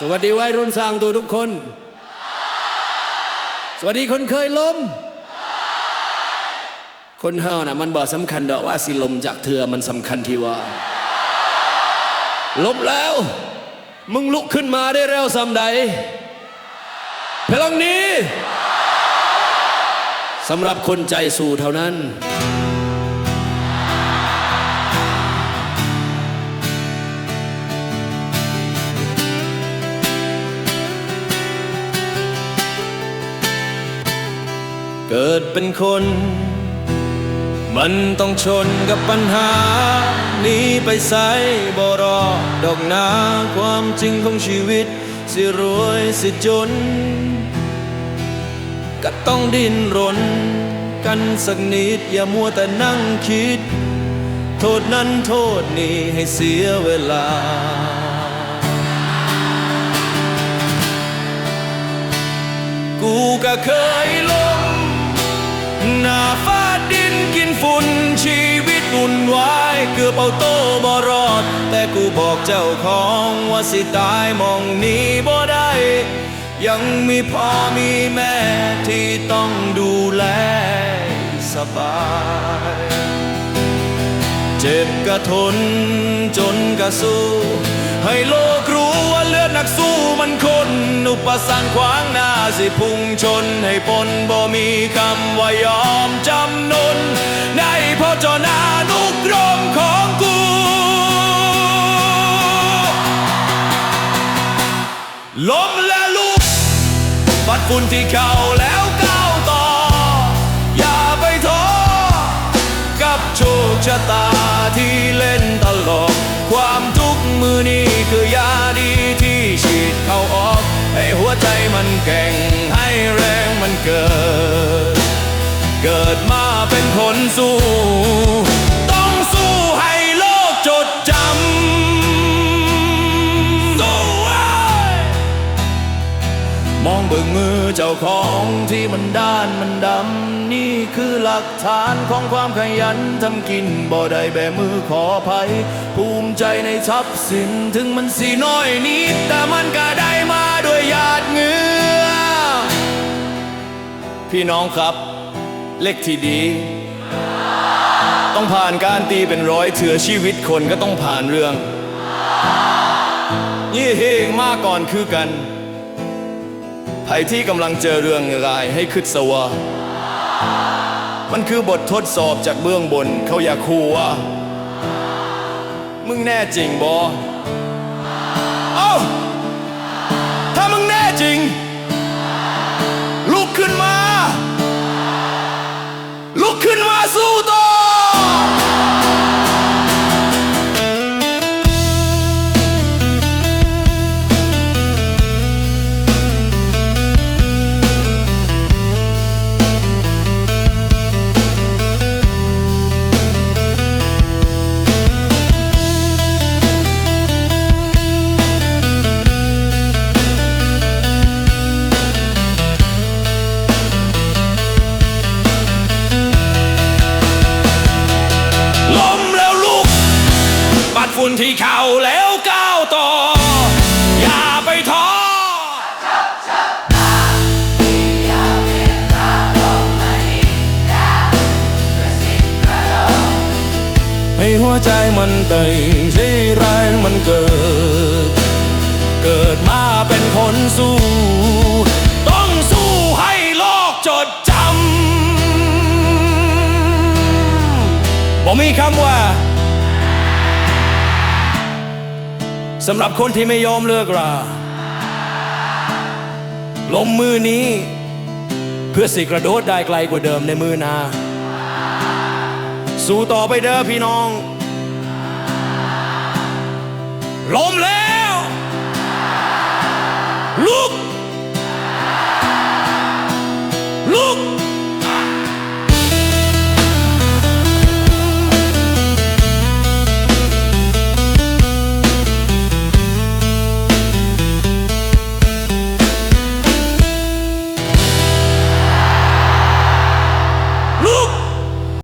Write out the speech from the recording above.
สวัสดีวัยรุ่นสร้างตัวทุกคน สวัสดีคนเคยล้ม คนเฮาน่ะมันบอกสำคัญดอกว่าสิลมจากเธอมันสำคัญที่ว่าล้มแล้ว มึงลุกขึ้นมาได้เร็วสำใดพลังนี้สำหรับคนใจสู้เท่านั้น เกิดเป็นคน มันต้องชนกับปัญหา นี้ไปใส่บ่รอดอกนาความจริงของชีวิต สิรวยสิจน ก็ต้องดิ้นรน กันสักนิดอย่ามัวแต่นั่งคิด โทษนั้นโทษนี้ให้เสียเวลากูก็เคยล้ม หน้าฟาดดินกินฝุ่นชีวิตวุ่นวายเกือบเอาโตบ่รอด แต่กูบอกเจ้าของว่าสิตายมองนี้บ่ได้ ยังมีพ่อมีแม่ที่ต้องดูแลสบายเจ็บก็ทนจนก็สู้ ให้โลกรู้ว่าเลือดนักสู้มันคน อุปสรรคขวางหน้าสิพุ่งชนให้ปนบ่มีคำว่ายอมจำนนในพระเจนานุกรมของกูล้มและลุกปัดฝุ่นที่เข่าแล้ว วใจมันแก่งให้แรงมันเกิด เกิดมาเป็นคนสู้ มองเบิ่งมือเจ้าของที่มันด้านมันดำ นี่คือหลักฐานของความขยันทำกินบ่ได้แบมือขอภัย ภูมิใจในทรัพย์สินถึงมันสีน้อยนิด แต่มันก็ได้มาด้วยหยาดเหงื่อ พี่น้องครับ เล็กที่ดี ต้องผ่านการตีเป็นร้อยเถือชีวิตคนก็ต้องผ่านเรื่องนี่เฮงมาก่อนคือกัน ใครที่กำลังเจอเรื่องรายให้คึดสวะมันคือบททดสอบจากเบื้องบนเขาอยากคูว่ามึงแน่จริงบอเอ้า ฝุ่นที่เข่าแล้วก้าวต่อ อย่าไปท้อให้หัวใจมันเต้นที่แรงมันเกิด เกิดมาเป็นคนสู้ ต้องสู้ให้โลกจดจำบอกมีคำว่า สำหรับคนที่ไม่ยอมเลิกราลงมือนี้ เพื่อสิกระโดดได้ไกลกว่าเดิมในมือนา สู้ต่อไปเด้อพี่น้อง ล้มแล้ว ลุก ลุก